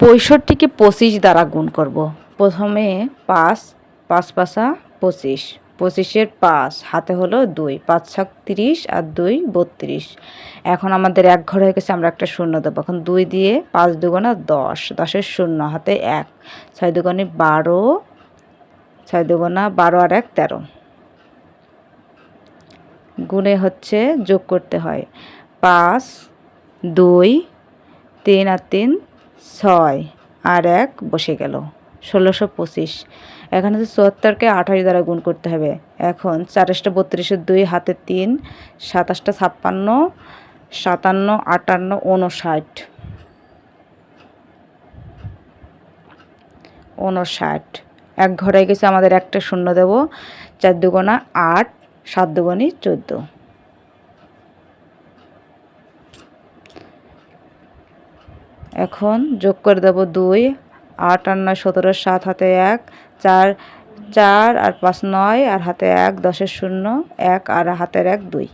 পঁয়ষট্টিকে পঁচিশ দ্বারা গুণ করব। প্রথমে পাঁচ পাঁচ পাঁচা পঁচিশ। পঁচিশের পাঁচ, হাতে হলো দুই। পাঁচ ছক তিরিশ আর দুই বত্রিশ। এখন আমাদের এক ঘর হয়ে গেছে, আমরা একটা শূন্য দেবো। এখন দুই দিয়ে পাঁচ দুগুণা দশ। দশের শূন্য, হাতে এক। ছয় দুগুণে বারো। ছয় দুগুণা বারো আর এক তেরো। গুণে হচ্ছে যোগ করতে হয়। পাঁচ, দুই, তিন আর তিন ছয় আর এক বসে গেল। ষোলোশো পঁচিশ। এখানে তো চুয়াত্তরকে আঠাশ দ্বারা গুণ করতে হবে। এখন চারিশটা বত্রিশের দুই, হাতে তিন, সাতাশটা ছাপ্পান্ন, সাতান্ন, আটান্ন, ঊনষাট। উনষাট এক ঘরে গেছে, আমাদের একটা শূন্য দেব, চার দুগোনা আট, সাত দুগুণি চোদ্দ। এখন যোগ করে দেব দুই, আট আর নয়, সতেরো, সাত, হাতে এক, চার চার আর পাঁচ, নয় আর হাতে এক, দশের শূন্য, এক আর হাতের এক, দুই।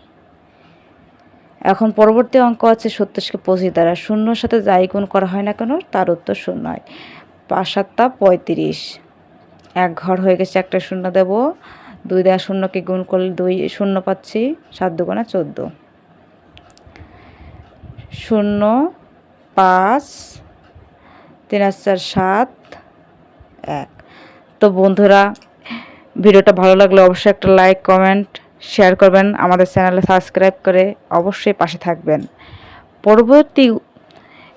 এখন পরবর্তী অঙ্ক আছে সত্তরকে পঁচিশ দ্বারা। শূন্যর সাথে যাই গুণ করা হয় না কেন? তার উত্তর শূন্য হয়। পাঁচ সাতটা পঁয়ত্রিশ। এক ঘর হয়ে গেছে, একটা শূন্য দেব। দুই দেওয়া শূন্যকে গুণ করলে দুই, শূন্য পাচ্ছি, সাত দুগুণা চোদ্দ। শূন্য পাঁচ, তিন চার, সাত, এক। তো বন্ধুরা, ভিডিওটা ভালো লাগলে অবশ্যই একটা লাইক কমেন্ট শেয়ার করবেন। আমাদের চ্যানেলে সাবস্ক্রাইব করে অবশ্যই পাশে থাকবেন। পরবর্তী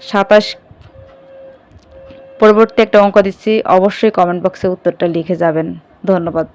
সাতাশ, পরবর্তী একটা অঙ্ক দিচ্ছি, অবশ্যই কমেন্ট বক্সে উত্তরটা লিখে যাবেন। ধন্যবাদ।